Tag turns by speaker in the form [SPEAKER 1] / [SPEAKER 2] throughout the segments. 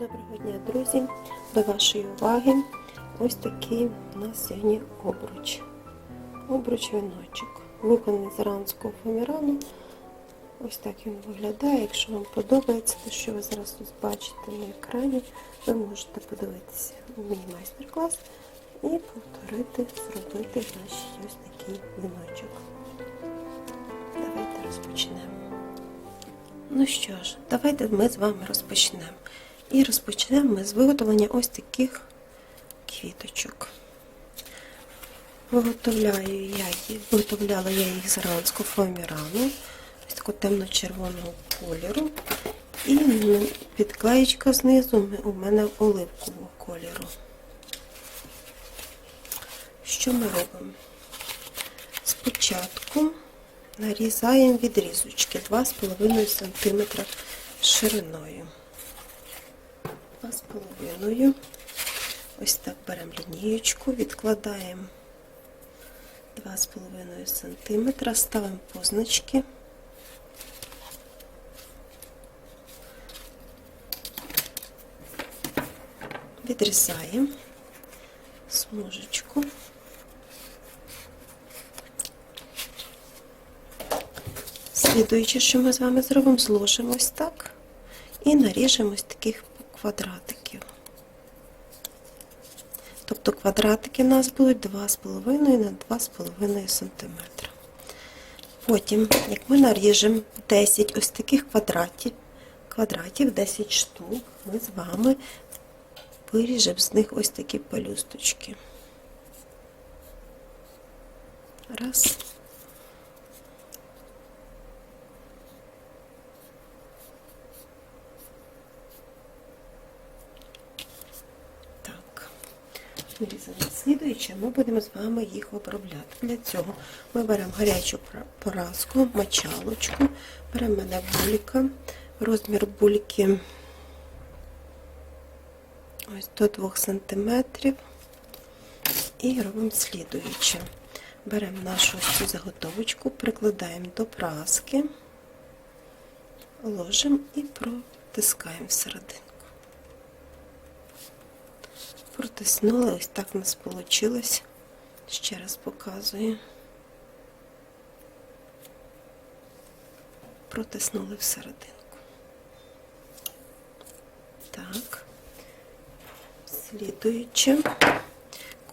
[SPEAKER 1] Доброго дня, друзі! До вашої уваги ось такий у нас сьогодні обруч. Обруч віночок. Виконаний з іранського фоамірану. Ось так він виглядає. Якщо вам подобається, те, що ви зараз тут бачите на екрані, ви можете подивитися у мій майстер-клас і повторити, зробити наш ось такий віночок. Давайте розпочнемо. Ну що ж, давайте ми з вами розпочнемо. І розпочнемо ми з виготовлення ось таких квіточок. Виготовляю я їх, виготовляла я їх з іранського фоамірану, ось такого темно-червоного кольору. І підклеєчка знизу у мене оливкового кольору. Що ми робимо? Спочатку нарізаємо відрізочки 2,5 см шириною. 2,5. Ось так беремо лінієчку, відкладаємо 2,5 см, ставимо позначки. Відрізаємо смужечку. Слідуючи, що ми з вами зробимо, зложимо ось так і наріжемо ось таких квадратиків. Тобто квадратики у нас будуть 2,5 на 2,5 см. Потім, як ми наріжемо 10 ось таких квадратів, квадратів 10 штук, ми з вами виріжемо з них ось такі пелюсточки. Раз. Так. Вирізали. Слідуючи, ми будемо з вами їх обробляти. Для цього ми беремо гарячу поразку, мочалочку, беремо мене булька, розмір бульки ось до 2 см і робимо слідуюче. Беремо нашу цю заготовочку, прикладаємо до праски, ложимо і протискаємо всерединку. Протиснули, ось так у нас вийшло. Ще раз показую. Протиснули всерединку. Так. Слідуючи,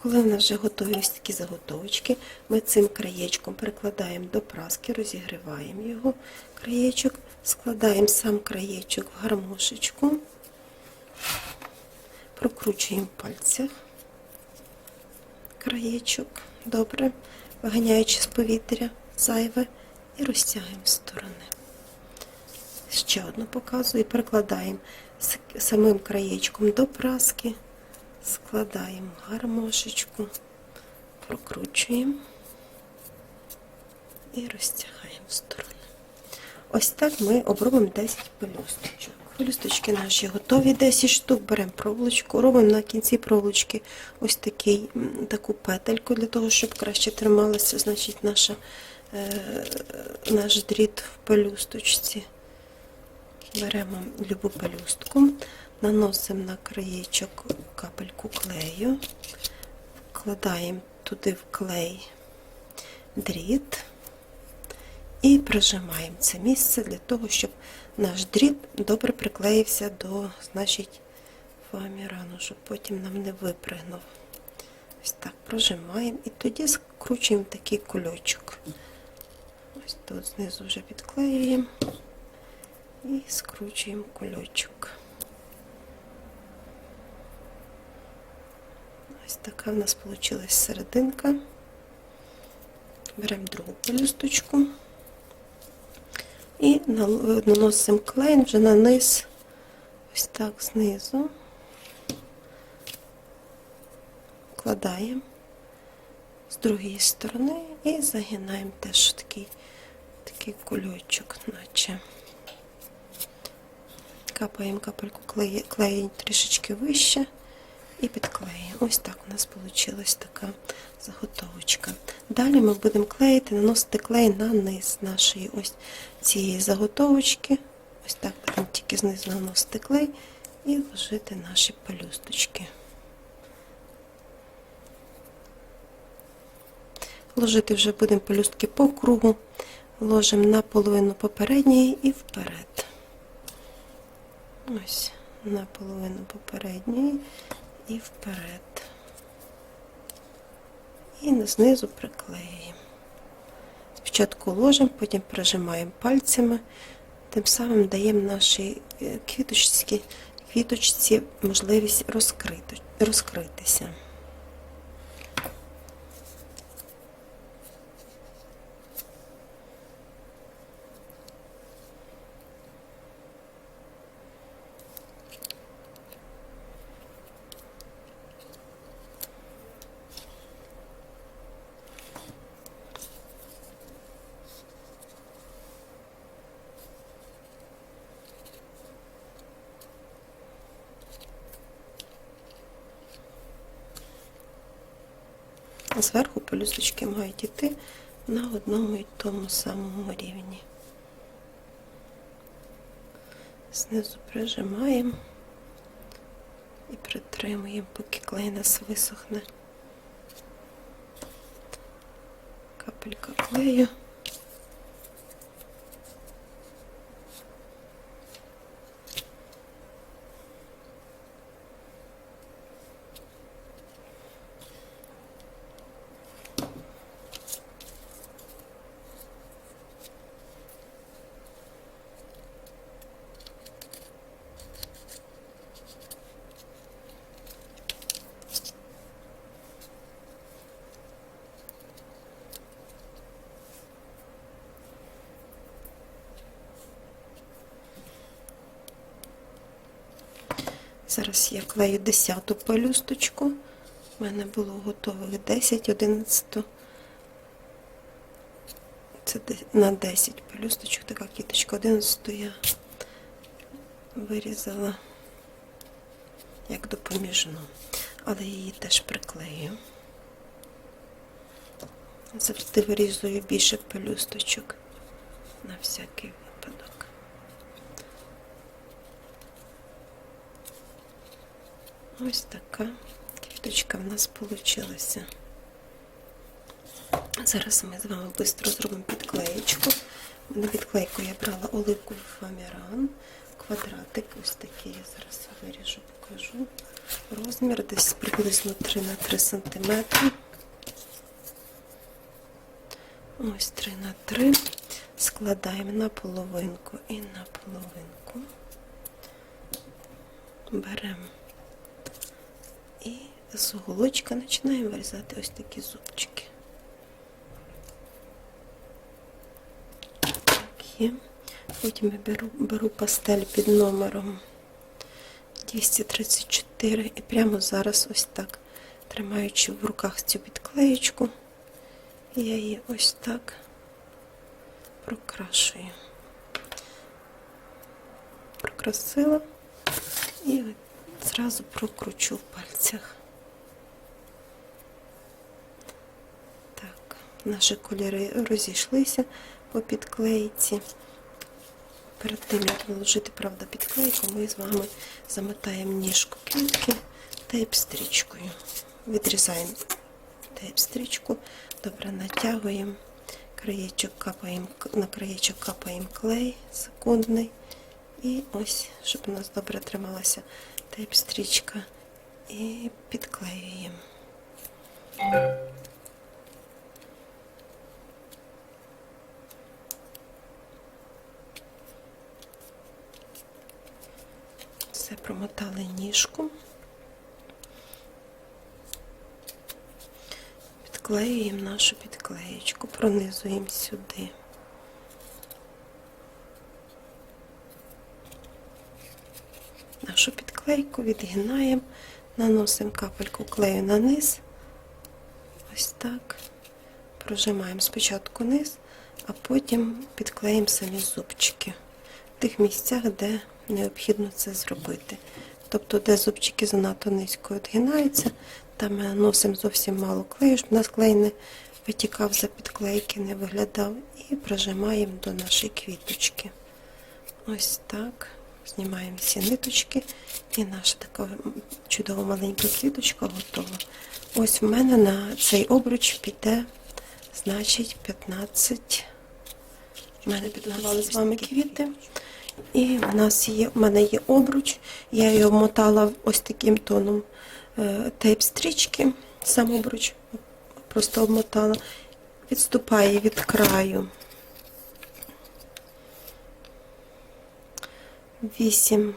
[SPEAKER 1] коли в нас вже готові ось такі заготовочки, ми цим краєчком прикладаємо до праски, розігріваємо його краєчок, складаємо сам краєчок в гармошечку, прокручуємо в пальцях. Краєчок, добре, виганяючи з повітря зайве і розтягуємо в сторони. Ще одну показую, перекладаємо самим краєчком до праски, складаємо гармошечку, прокручуємо. І розтягаємо в сторони. Ось так ми обробимо 10 пелюсточок. Пелюсточки наші готові, 10 штук, беремо проволочку, робимо на кінці проволочки ось такий, таку петельку, для того, щоб краще трималася значить, наша, е, наш дріт в пелюсточці. Беремо любу пелюстку, наносимо на краєчок капельку клею, вкладаємо туди в клей дріт і прижимаємо це місце для того, щоб наш дріт добре приклеївся до значить, фоамірану, щоб потім нам не випригнув. Ось так прожимаємо і тоді скручуємо такий кульочок. Ось тут знизу вже підклеюємо і скручуємо кульочок. Ось така в нас вийшла серединка. Беремо другу пелюсточку і наносимо клей вже на низ, ось так знизу, вкладаємо з другої сторони і загинаємо теж такий, такий кульочок, наче. Капаємо капельку клею, трішечки вище і підклеюємо. Ось так у нас вийшла така заготовочка. Далі ми будемо клеїти, наносити клей на низ нашої ось цієї заготовочки. Ось так будемо тільки знизу наносити клей і вложити наші пелюсточки. Ложити вже будемо пелюстки по кругу, ложимо на половину попередньої і вперед. Ось, на половину попередньої і вперед. І знизу приклеюємо. Спочатку ложимо, потім прижимаємо пальцями, тим самим даємо нашій е, квіточці, квіточці можливість розкрити, розкритися. Зверху пелюсточки мають йти на одному і тому самому рівні. Знизу прижимаємо і притримуємо, поки клей нас висохне. Капелька клею. Зараз я клею 10 пелюсточку. У мене було готових 10, 11. Це на 10 пелюсточок, така кіточка. 11 я вирізала як допоміжну, але її теж приклею. Завжди вирізую більше пелюсточок на всякий випадок. Ось така квіточка в нас вийшла. Зараз ми з вами швидко зробимо підклеєчку. На підклейку я брала оливку фаміран, квадратик, ось такий я зараз виріжу, покажу. Розмір десь приблизно 3 на 3 см. Ось 3 на 3. Складаємо на половинку і на половинку. Беремо і з уголочка починаємо вирізати ось такі зубчики. Так. Потім я беру, беру пастель під номером 234 і прямо зараз ось так, тримаючи в руках цю підклеєчку, я її ось так прокрашую. Прокрасила і зразу прокручу в пальцях. Так, наші кольори розійшлися по підклейці. Перед тим, як наложити, правда, підклейку, ми з вами замотаємо ніжку квітки тейп-стрічкою. Відрізаємо тейп-стрічку, добре натягуємо, краєчок капаємо, на краєчок капаємо клей секундний. І ось, щоб у нас добре трималася тейп-стрічка. І підклеюємо. Все промотали ніжку. Підклеюємо нашу підклеєчку, пронизуємо сюди. Нашу відгинаємо, наносимо капельку клею на низ. Ось так. Прожимаємо спочатку низ, а потім підклеїмо самі зубчики в тих місцях, де необхідно це зробити. Тобто, де зубчики занадто низько відгинаються, там ми наносимо зовсім мало клею, щоб у нас клей не витікав за підклейки, не виглядав. І прижимаємо до нашої квіточки. Ось так. Знімаємо всі ниточки, і наша така чудова маленька квіточка готова. Ось в мене на цей обруч піде, значить, 15. У мене підготували з вами квіти. І в нас є, в мене є обруч. Я його обмотала ось таким тоном е, тейп-стрічки. Сам обруч просто обмотала. Відступає від краю. 8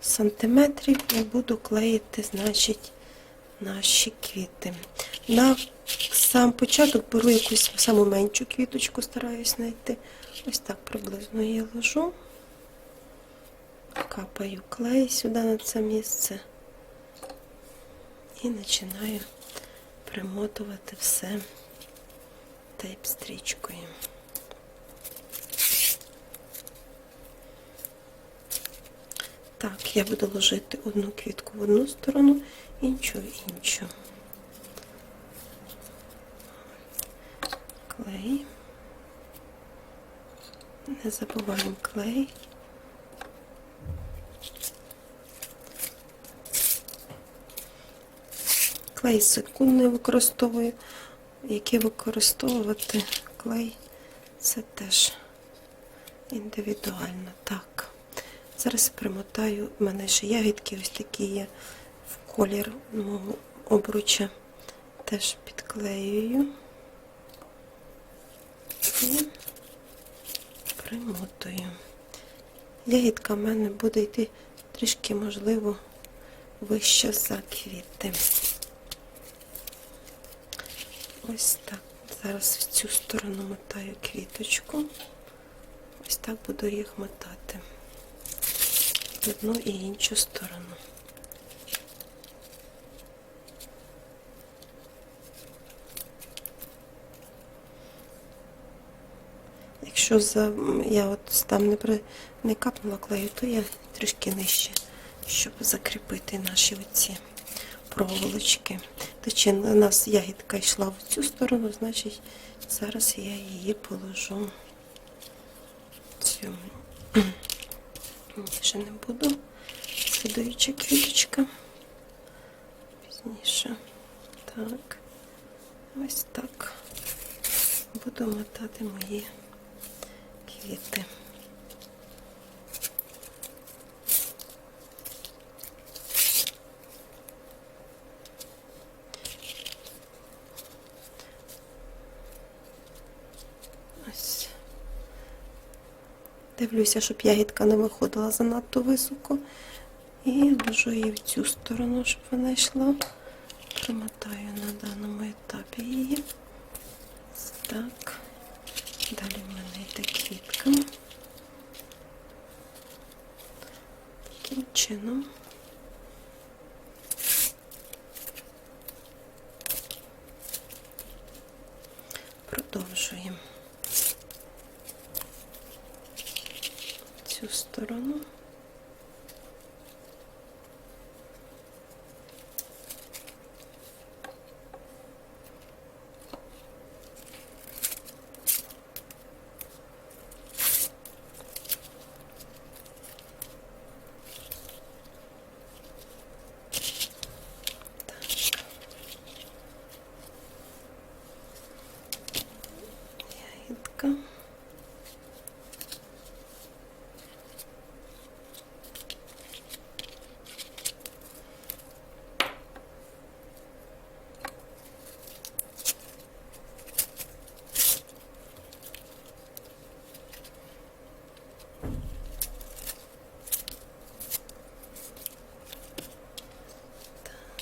[SPEAKER 1] сантиметрів і буду клеїти, значить, наші квіти. На сам початок беру якусь саму меншу квіточку, стараюсь знайти. Ось так приблизно її ложу. Капаю клей сюди на це місце і починаю примотувати все тейп-стрічкою. Так, я буду ложити одну квітку в одну сторону, іншу в іншу. Клей. Не забуваємо клей. Клей секундний використовую. Який використовувати клей, це теж індивідуально. Так. Зараз примотаю, в мене ще ягідки ось такі є в колір мого обруча. Теж підклеюю і примотую. Ягідка в мене буде йти трішки, можливо, вище за квіти. Ось так. Зараз в цю сторону мотаю квіточку. Ось так буду їх мотати одну і іншу сторону. Якщо за, я от там не, при, не капнула клею, то я трішки нижче, щоб закріпити наші оці проволочки. Точі, у нас ягідка йшла в цю сторону, значить зараз я її положу цю. Більше не буду. Слідуюча квіточка. Пізніше. Так. Ось так. Буду мотати мої квіти. Ось. Дивлюся, щоб ягідка не виходила занадто високо. І ложу її в цю сторону, щоб вона йшла. Примотаю на даному етапі її. Так. Далі в мене йде квітка. Таким чином. Продовжуємо. Цю сторону. Так. Ягідка.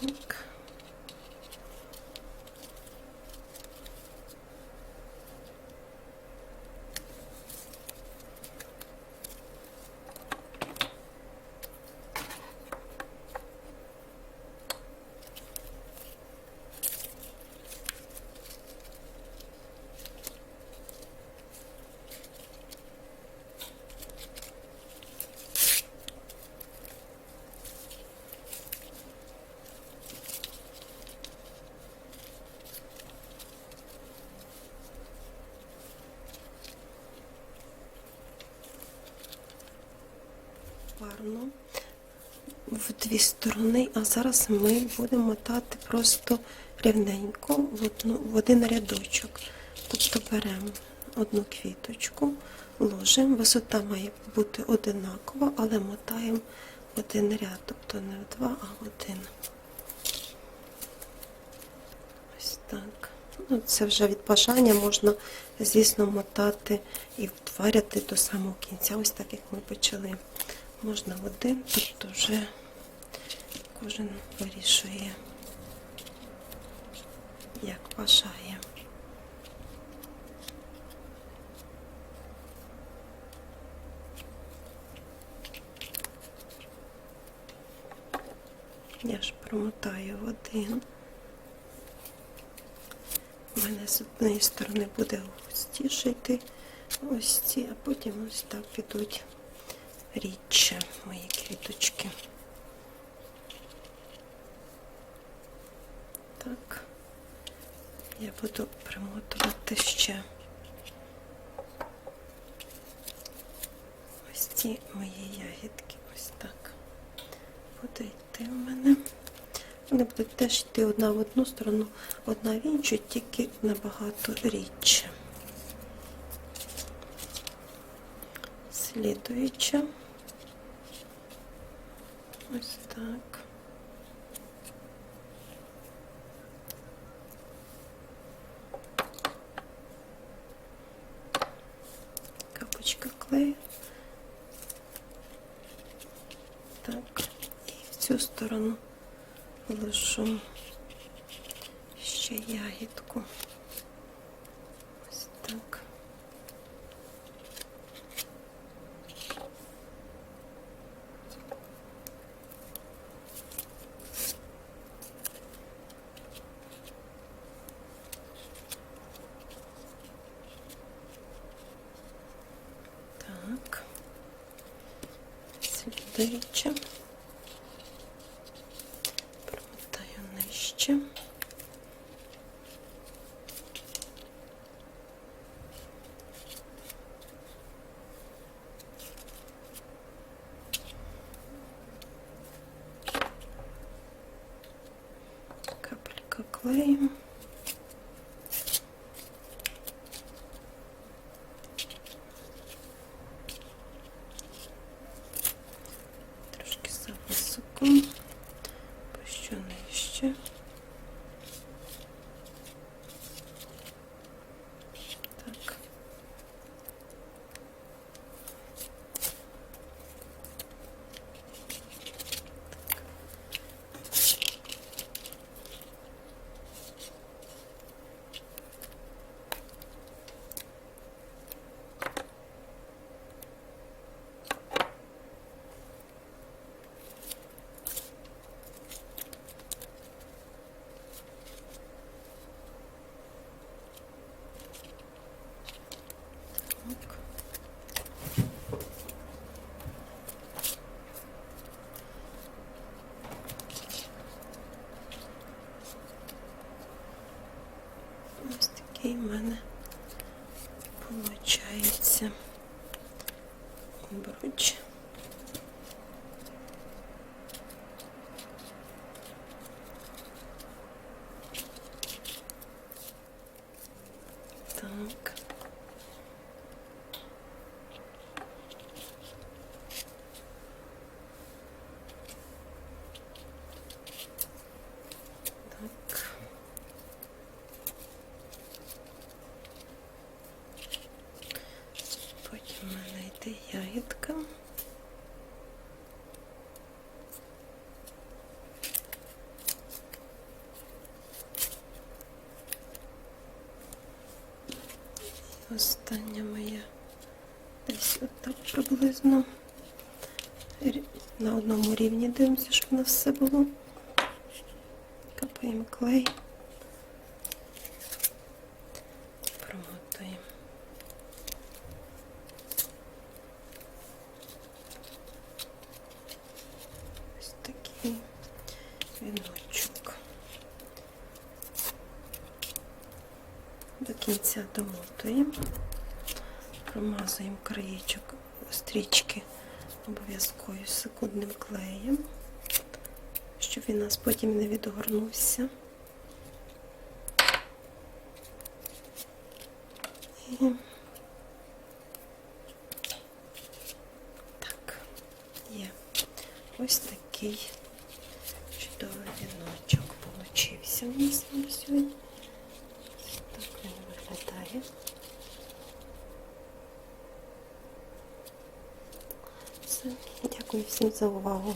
[SPEAKER 1] Так. Гарно в дві сторони, а зараз ми будемо мотати просто рівненько в, одну, в один рядочок. Тобто беремо одну квіточку, ложимо, висота має бути одинакова, але мотаємо в один ряд, тобто не в два, а в один. Ось так. Ну, це вже від бажання можна, звісно, мотати і в до самого кінця, ось так як ми почали. Можна один, тобто вже кожен вирішує, як бажає. Я ж промотаю в один. У мене з однієї сторони буде густіше йти ось ці, а потім ось так підуть рідше мої квіточки. Так, я буду примотувати ще ось ці мої ягідки. Ось так. Буде йти в мене. Вони будуть теж йти одна в одну сторону, одна в іншу, тільки набагато рідше. Слідуюча. Ось так. Капочка клею. Так, і в цю сторону ложу ще ягідку. Ось так. Так. Слідуюча. Промотаю нижче. Капелька клею. Трошки зависоко. Що нижче. Так. Так. Ось такий в мене виходить обруч. Так. Так. Потім в мене йде ягідка. Остання моя десь отак приблизно на одному рівні дивимося, щоб у нас все було. Капаємо клей. Ось такий віночок. До кінця домотуємо, промазуємо краєчок стрічки обов'язково секундним клеєм, щоб він нас потім не відгорнувся. І так, є. Ось такий чудовий віночок получився у нас на сьогодні. Ось Так він виглядає. Все. Дякую всім за увагу.